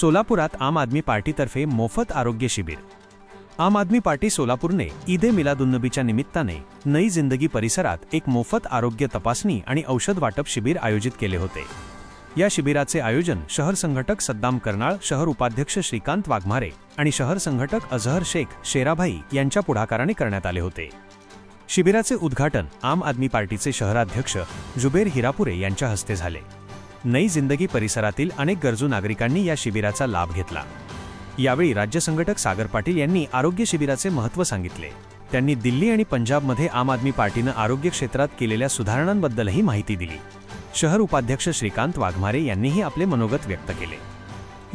सोलापुरात आम आदमी पार्टीतर्फे मोफत आरोग्य शिबिर. आम आदमी पार्टी सोलापूरने ईदे मिलादुन्नबीच्या निमित्ताने नई जिंदगी परिसरात एक मोफत आरोग्य तपासणी आणि औषध वाटप शिबिर आयोजित केले होते. या शिबिराचे आयोजन शहर संघटक सद्दाम कर्नाळ शहर उपाध्यक्ष श्रीकांत वाघमारे आणि शहर संघटक अझहर शेख शेराभाई यांच्या पुढाकाराने करण्यात आले होते. शिबिराचे उद्घाटन आम आदमी पार्टीचे शहराध्यक्ष जुबेर हिरापुरे यांच्या हस्ते झाले. नई जिंदगी परिसरातील अनेक गरजू नागरिकांनी या शिबिराचा लाभ घेतला. यावेळी राज्य संघटक सागर पाटील यांनी आरोग्य शिबिराचे महत्त्व सांगितले. त्यांनी दिल्ली आणि पंजाबमध्ये आम आदमी पार्टीनं आरोग्य क्षेत्रात केलेल्या सुधारणांबद्दलही माहिती दिली. शहर उपाध्यक्ष श्रीकांत वाघमारे यांनीही आपले मनोगत व्यक्त केले.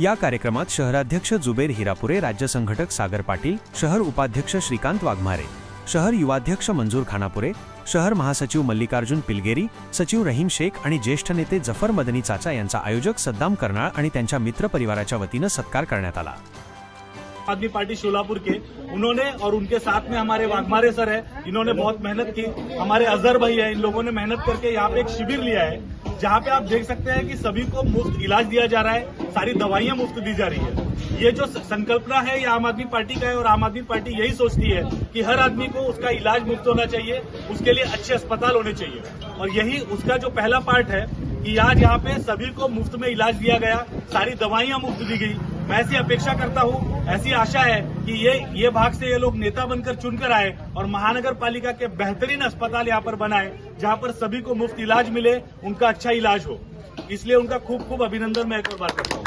या कार्यक्रमात शहराध्यक्ष जुबेर हिरापुरे राज्य संघटक सागर पाटील शहर उपाध्यक्ष श्रीकांत वाघमारे शहर युवाध्यक्ष मंजूर खानापुरे शहर महासचिव मल्लिकार्जुन पिलगेरी सचिव रहीम शेख आणि ज्येष्ठ नेते जफर मदनी चाचा यांचा आयोजक सद्दाम कर्नाळ आणि त्यांच्या मित्रपरिवाराच्या वतीनं सत्कार करण्यात आला. आदमी पार्टी शोलापुर के. उन्होंने और उनके साथ में हमारे वाघमारे सर है इन्होंने बहुत मेहनत की. हमारे अजहर भाई है इन लोगों ने मेहनत करके यहाँ पे एक शिविर लिया है। जहाँ पे आप देख सकते हैं कि सभी को मुफ़्त इलाज दिया जा रहा है, सारी दवाइयाँ मुफ़्त दी जा रही है। ये जो संकल्पना है, ये आम आदमी पार्टी का है और आम आदमी पार्टी यही सोचती है कि हर आदमी को उसका इलाज मुफ़्त होना चाहिए, उसके लिए अच्छे अस्पताल होने चाहिए। और यही उसका जो पहला पार्ट है कि आज यहाँ पे सभी को मुफ़्त में इलाज दिया गया, सारी दवाइयाँ मुफ़्त दी गई मैं ऐसी अपेक्षा करता हूँ, ऐसी आशा है कि ये ये भाग से ये लोग नेता बनकर चुनकर आए और महानगर पालिका के बेहतरीन अस्पताल यहाँ पर बनाए, जहाँ पर सभी को मुफ़्त इलाज मिले, उनका अच्छा इलाज हो। इसलिए उनका खूब खूब अभिनंदन मैं एक बार करता हूँ।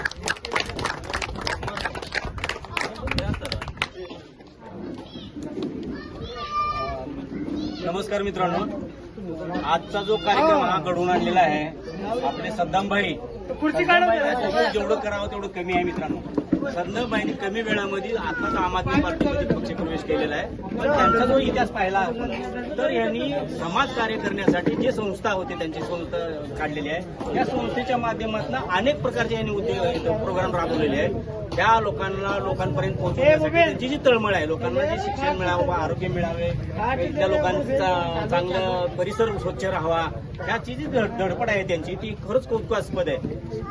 नमस्कार मित्रांनो। आजचा जो कार्यक्रम हा घडवून आणलेला आहे आपले सद्दामभाई सद्दामभाई जेवढं करावं तेवढं कमी आहे मित्रांनो. सद्दामभाईंनी कमी वेळामध्ये आताच आम आदमी पार्टीमध्ये पक्ष प्रवेश केलेला आहे. पण त्यांचा जो इतिहास पाहिला तर यांनी समाज कार्य करण्यासाठी जे संस्था होते त्यांची संस्था काढलेली आहे. या संस्थेच्या माध्यमातून अनेक प्रकारचे यांनी उद्योग प्रोग्राम राबवलेले आहेत. त्या लोकांना लोकांपर्यंत पोहोचवण्यासाठी त्यांची जी तळमळ आहे लोकांना जे शिक्षण मिळावं आरोग्य मिळावे त्या लोकांचा चांगलं परिसर स्वच्छ राहावा. ह्याची जी धडपड आहे त्यांची ती खरंच कौतुकास्पद आहे.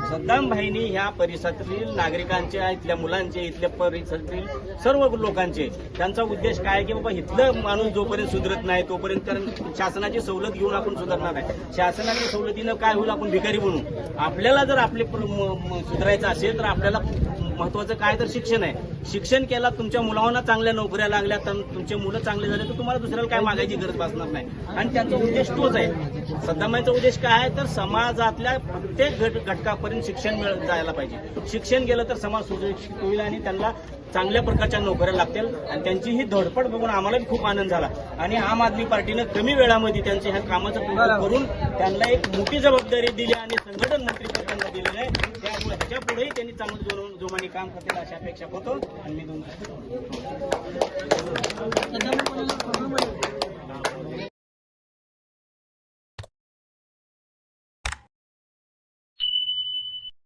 सद्दाम भाईनी ह्या परिसरातील नागरिकांच्या इथल्या मुलांचे इथल्या परिसरातील सर्व लोकांचे त्यांचा उद्देश काय आहे की बाबा इथलं माणूस जोपर्यंत सुधरत नाही तोपर्यंत कारण शासनाची सवलत घेऊन आपण सुधारणार नाही. शासनाच्या सवलतीनं काय होईल आपण भिकारी बनू. आपल्याला जर आपले प्र- म- सुधारायचं असेल तर आपल्याला महत्वाचं काय तर शिक्षण आहे. शिक्षण केला तुमच्या मुलांना चांगल्या नोकऱ्या लागल्या तर तुमचे मुलं चांगले झाले तर तुम्हाला दुसऱ्याला काय मागायची गरज भासणार नाही. आणि त्यांचा उद्देश तोच आहे. सद्दामांचा उद्देश काय आहे? तर समाजातल्या प्रत्येक घट घटकापर्यंत शिक्षण मिळत जायला पाहिजे. शिक्षण गेलं तर समाज सुरक्षित होईल आणि त्यांना चांगल्या प्रकारच्या नोकऱ्या लागतील. आणि त्यांची ही धडपड बघून आम्हाला खूप आनंद झाला. आणि आम आदमी पार्टीनं कमी वेळामध्ये त्यांच्या ह्या कामाचं कौतुक करून त्यांना एक मोठी जबाबदारी दिली आणि संघटन मंत्री दिलेलं आहे. त्यामुळे त्याच्या पुढेही त्यांनी चांगलं जोमाने काम करतील अशा अपेक्षा होतो आणि मी दोन